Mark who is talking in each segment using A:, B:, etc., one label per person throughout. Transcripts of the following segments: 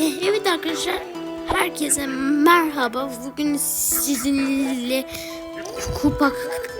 A: Evet arkadaşlar, herkese merhaba. Bugün sizinle kupa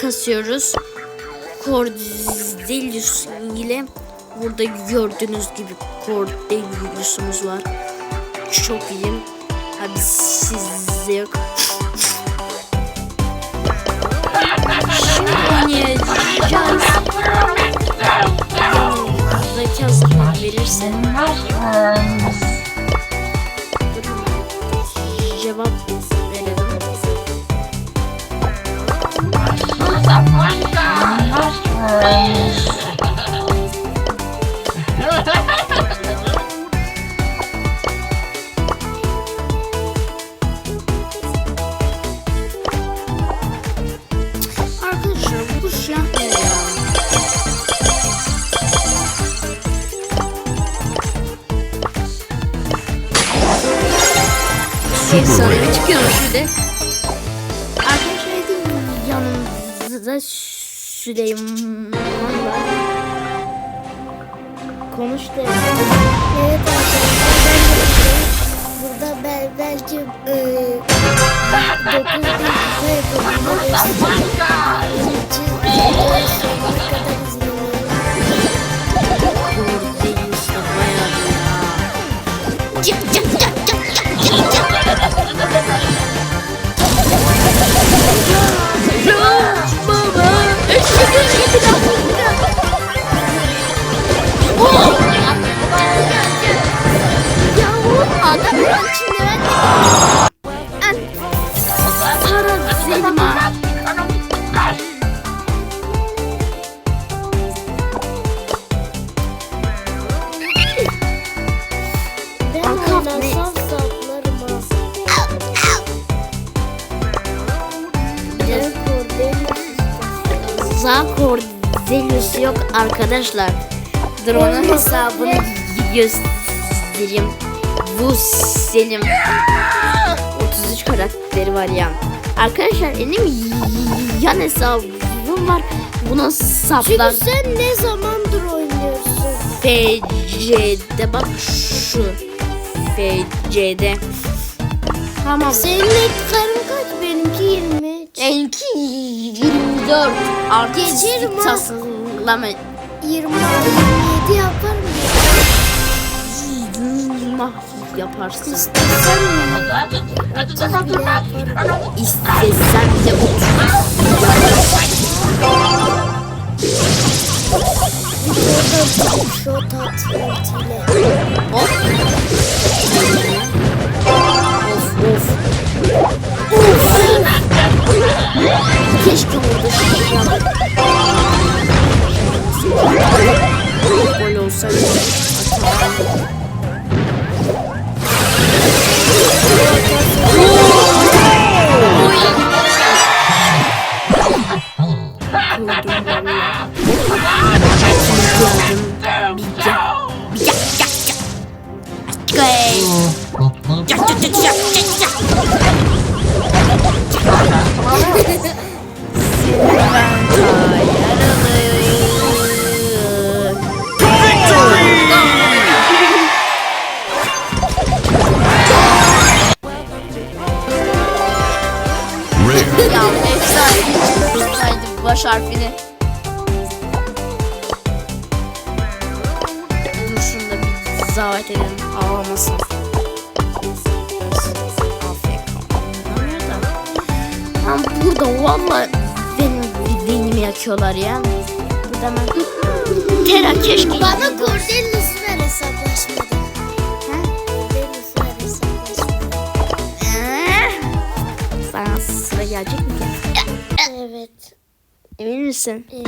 A: kasıyoruz. Cordelius ile burada gördüğünüz gibi Cordelius'umuz var. Çok iyi. Abi sizde yok. Şimdi oynayacağız. Zeki hazırlık verirse. Arkadaşlar bu şey ne ya? Efsane çıkıyormuş bir de. Süleyman var. Konuş de.
B: Evet arkadaşlar. Burada ben belki e, 9 bin kupa yapabiliriz.
A: Yok arkadaşlar.
B: Olmasa
A: hesabını göstereyim. Bu Selim. 33 karakteri var ya. Arkadaşlar benim yan hesabım var. Buna saplar.
B: Çünkü sen ne zamandır oynuyorsun?
A: FC'de bak şu. FC'de. Tamam.
B: Senin ekranın kaç? Benimki 23.
A: Enki 24 artistik tasarlama
B: 20, 27 yaparım.
A: mahsus yaparsın.
B: İstesem mi? 30 bile yaparım.
A: İstesen de 30
B: Shot at ultiyle.
A: Hop. Of of. 부패시켜버리고 싶으시라고 원래 옷살이 미자 미자 Ya efsane bulsaydım baş harfini. Dur şunu da bir zavet edelim. Ağlamasın. Lan burada valla benim beynimi yakıyorlar ya. Burada ben... Tera keşke...
B: Bana Cordelius ver hesaplaşmada. Ha?
A: Ee, Sana sıra gelecek mi?
B: Evet.
A: Emin misin?
B: evet.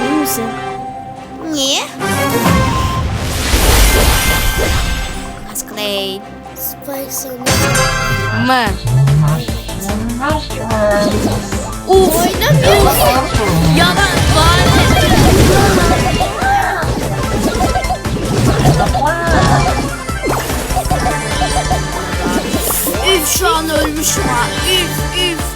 A: Emin misin? Niye? Cascade.
B: Spike sana.
A: Mı? Uf.
B: Oynamıyor ki.
A: Ya ben bari. Üf şu an ölmüşüm ha. Üf üf.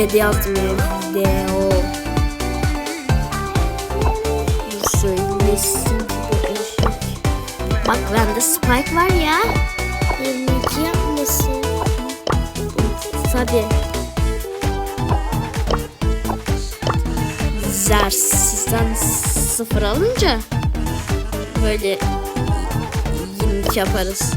B: Ya.
A: Video. Söylesin. Bak bende Spike var ya.
B: 22 yapmasın.
A: Tabi. Zersizden sıfır alınca böyle 22 yaparız.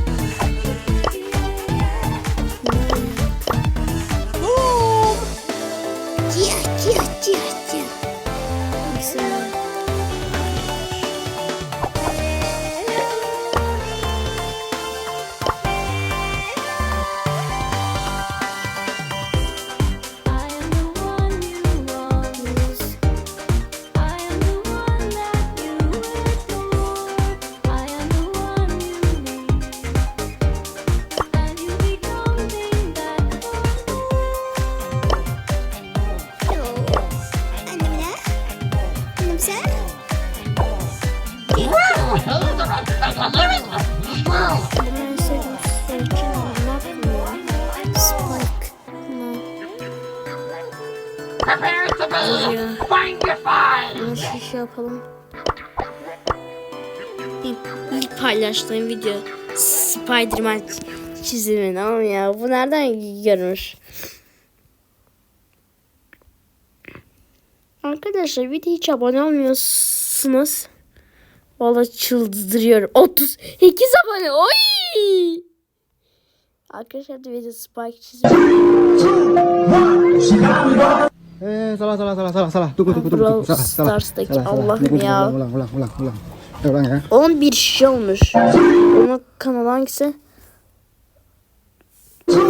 C: Prepare to be magnified!
A: Nasıl şey yapalım? İlk, paylaştığım video Spiderman çizimi ama ya bu nereden görmüş? Arkadaşlar video hiç abone olmuyorsunuz. Valla çıldırıyorum. 38 abone. Oy! Arkadaşlar video Spike çizimi.
D: Eh, salah, salah, salah, salah, salah. Tunggu, tunggu, tunggu, tunggu. Salah, salah.
A: Stars'taki
D: Salah, salah.
A: Allah'ım ya.
D: Ulang, ulang, ulang. Ya, ulang ya.
A: Onun bir şey olmuş. Onun kanalı hangisi?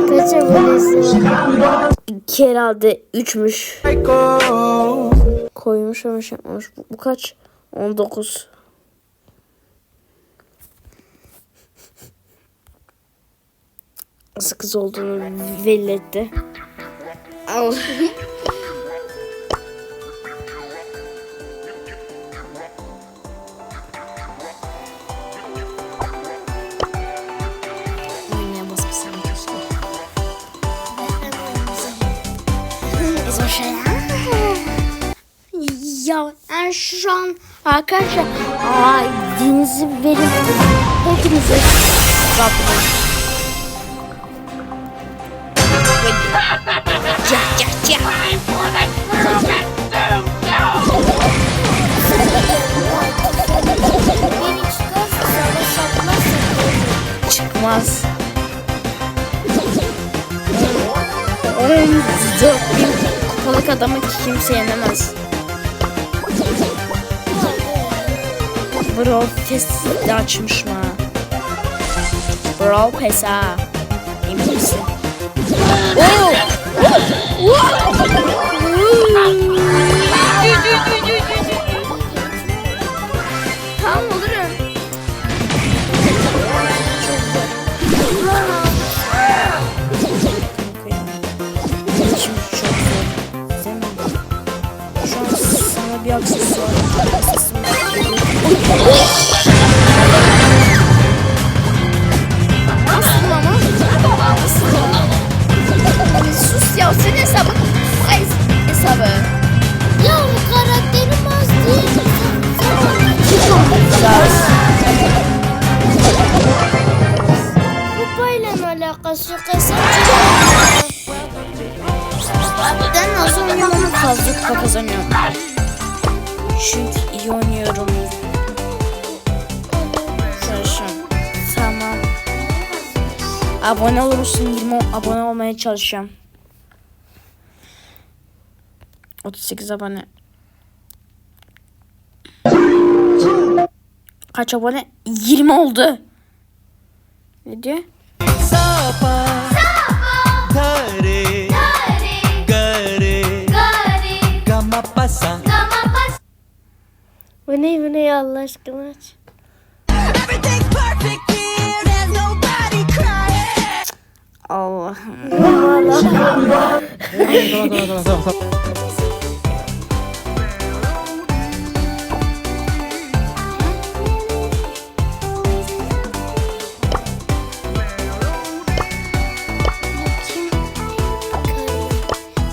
B: Kaç abonesi?
A: İki herhalde üçmüş. Koymuş ama şey yapmamış. Bu, bu kaç? 19. Nasıl kız olduğunu belli etti. Al. Şu an arkadaşlar ay denizi verin hepinize Rabbim. Ya. Çıkmaz. 14 bin kupalık adamı kimse yenemez. Brawl Pass'i açmış mı? Brawl Pass ha. Emin misin? Oo! Tamam olurum. Şimdi çok zor. Şu an sana bir aksesuar. Abone olursun 20 abone olmaya çalışacağım. 38 abone. Kaç abone? 20 oldu. Ne diyor?
E: Gare Gare Gama pasa
B: Bu ne bu ne Allah aşkına aç.
F: Everything's perfect here, there's nobody crying.
A: Allah'ım.
D: Tamam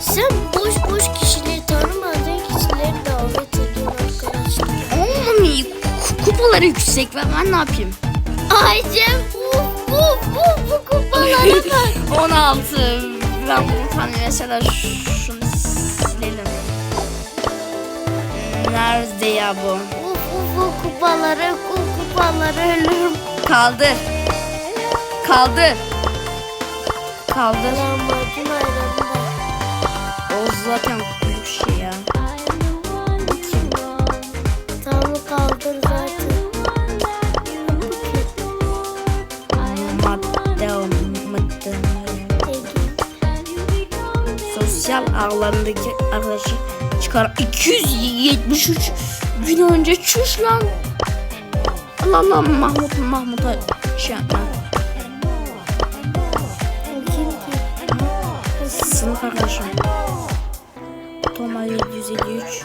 D: Sen boş boş kişileri tanımadığın
B: kişileri davet edin arkadaşlar.
A: Oğlum kupaları yüksek ben, ben ne yapayım?
B: Aycem bu bu bu bu kupalara bak.
A: 16. Ben bunu tane mesela şunu silelim. Nerede ya bu?
B: Bu bu bu kupalara bu kupalara ölürüm.
A: Kaldır. Kaldır. Kaldır. O zaten büyük şey ya.
B: Tamam kaldır zaten.
A: Sosyal ağlarındaki arkadaşı çıkar 273 gün önce çüş lan. Allah Allah Mahmut Mahmut'a şey yapma. Sınıf arkadaşım. Toma 753.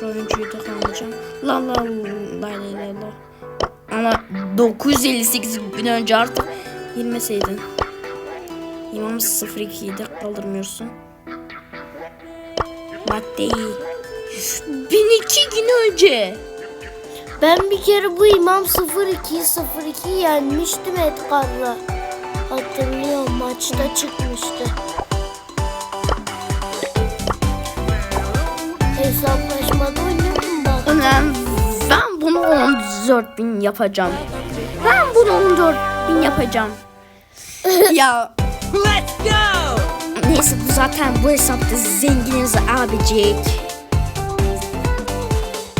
A: Provincia'yı da kalmayacağım. La la la la la la. Ama 958 gün önce artık girmeseydin. İmam 02'yi de kaldırmıyorsun. Maddeyi. 1002 gün önce.
B: Ben bir kere bu İmam 02'yi 02 yenmiştim Edgar'la. Hatırlıyorum maçta çıkmıştı. Hesaplaşmada oynadım bak.
A: Ben, ben bunu 14 bin yapacağım. Ben bunu 14 bin yapacağım. ya
E: Let's go!
A: Neyse bu zaten bu hesapta zenginiz abicik.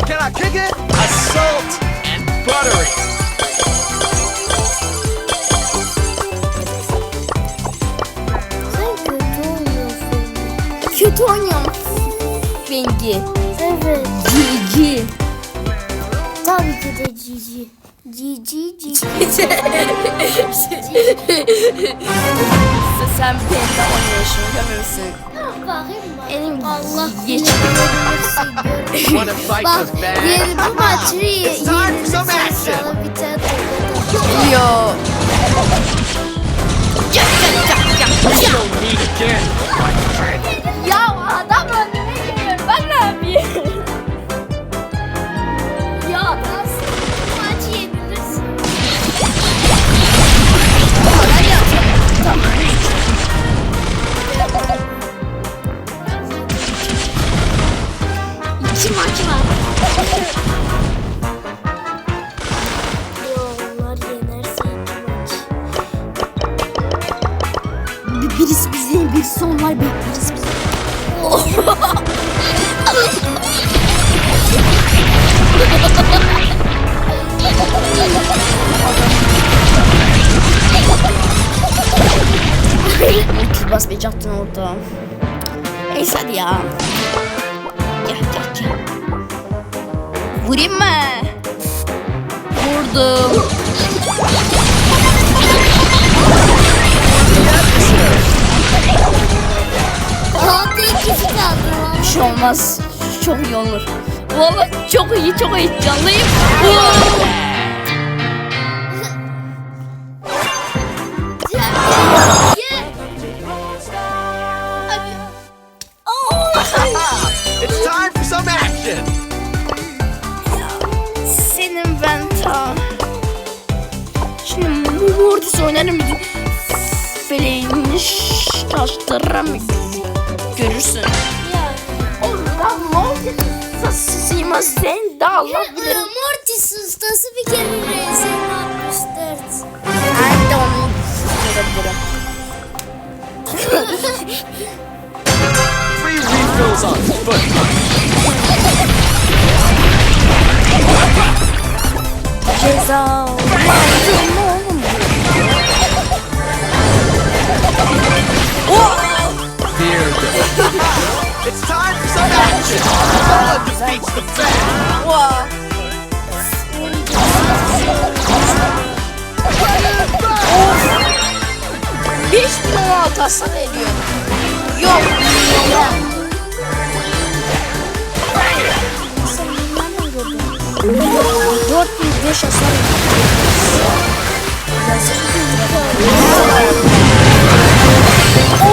E: Can I kick it? Assault and buttery.
B: Sen kötü oynuyorsun.
A: Kötü oynuyorum. Bengi.
B: Evet.
A: Cici.
B: Tabii ki de Cici. Cici Cici.
A: Sen bende oynuyorsun görmüyor musun? Elim
B: Allah
A: geç.
E: Wanna fight
B: Bak yeni bu maçı ye-
E: It's time for
B: yenilirsen
E: some action.
B: sana bir tane
A: Yo. Cak cak Kız basmayacaktın orada. Neyse hadi ya. Gel gel gel. Vurayım mı? Vurdum.
B: İkisi kaldı.
A: Bir şey olmaz. Çok iyi olur. Vallahi çok iyi, çok heyecanlıyım.
E: It's
A: Mortis oynarım. Feleğini şaştırırım. Görürsün. Oradan Mortis sasıyma sen de Allah bilir.
B: Mortis ustası bir kere RS 64.
A: Ben.
E: Free refills on foot.
A: Ceza
E: It's time for some action. One defeats the bad.
A: Vaa. Beş bin on altı hasar ediyor. Yok. Dört bin beş hasar ediyor.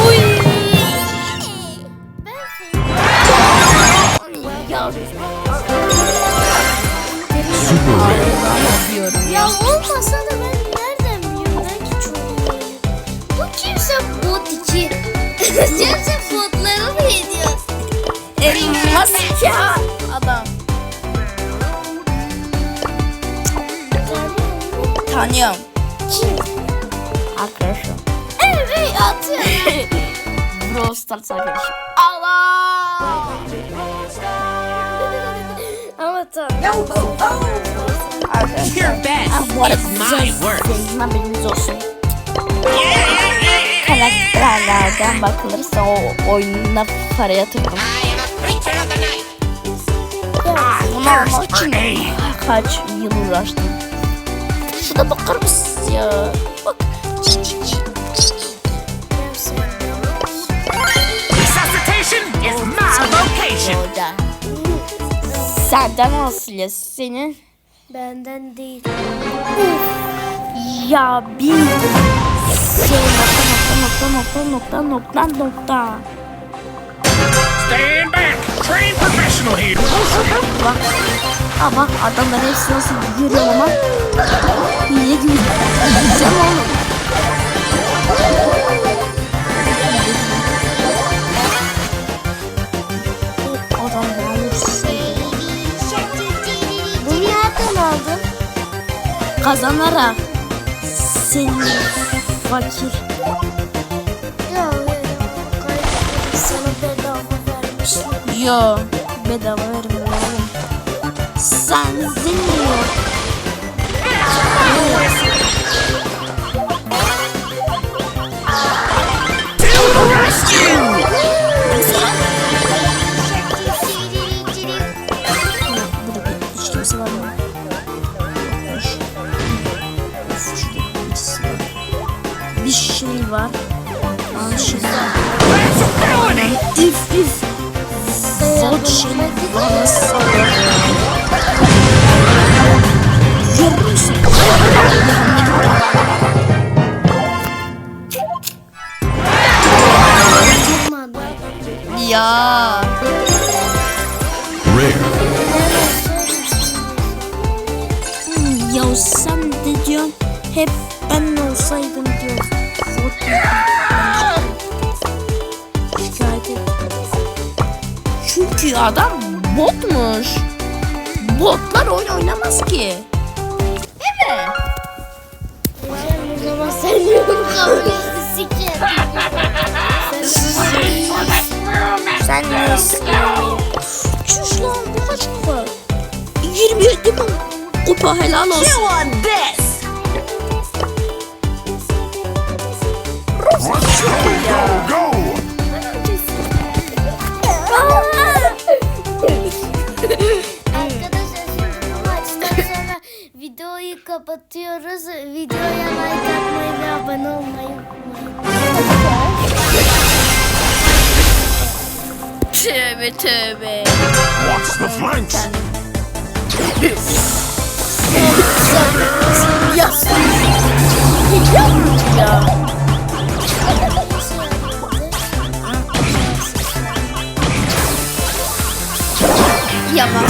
A: Oy.
E: Super
A: diyorum
B: Ya olmasa da ben nereden biliyorum? Belki çok iyi. Bu kimse bot iki. kimse botları mı ediyor?
A: Elmas ya adam. Tanıyorum.
B: Kim?
A: Arkadaşım.
B: Evet atıyor.
A: Brawl Stars arkadaşım. Arkadaşlar. Haberiniz olsun. Karakterlerden bakılırsa o oyununa para yatırdım. Bunu almak için kaç yıl uğraştım. Şuna bakar mısınız ya? Bak. Senden nasıl ya senin?
B: Benden değil.
A: Ya bir şey nokta nokta nokta nokta nokta nokta nokta.
E: Stand back. Trained professional here.
A: Bak. Bak adamlar hepsi nasıl yürüyor ama. Hile gibi. Güzel oğlum. Kazanarak senin fakir
B: Ya bedava vermişler.
A: Yo bedava vermiyor. Sen zengin var. Salıyor. Görür müsün?
B: Durmadı.
A: Ya. Çünkü adam botmuş. Botlar oyun oynamaz ki. Değil mi?
B: Ecem o zaman siker.
A: Sen nesin? Çüş lan bu kaç kupa? 27 mi? Kupa helal olsun.
E: Go.
B: Arkadaşlar kapatıyoruz. Videoya like atmayı ve abone olmayı unutmayın.
A: Tövbe tövbe.
E: Watch the flanks.
A: Ya ya. Ya bak.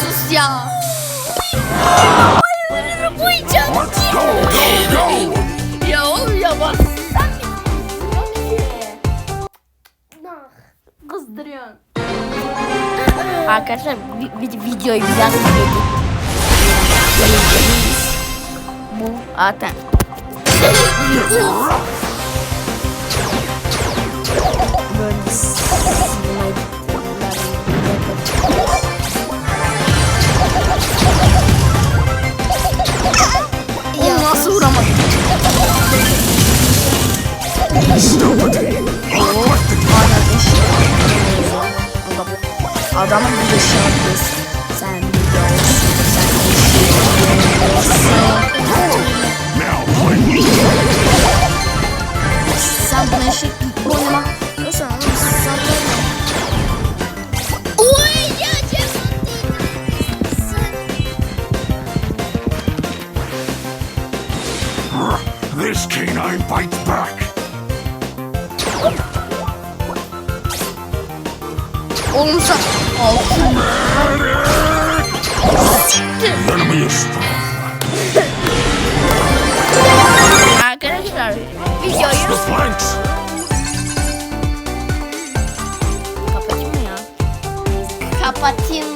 A: Sus ya. Arkadaşlar vi- vi- videoyu biraz yedik. Bu zaten. Böyle silmeyi- Oğlum nasıl vuramadım? Adamın bir de şarkısı. Sen biliyorsun, sen biliyorsun.
E: Now play.
A: Sen bu eşek oynama. Yoksa onu sen Oy ya
E: This canine bites back.
A: Olursa altın.
C: Yanımıyız.
G: Arkadaşlar videoyu kapatayım mı ya? Kapatayım.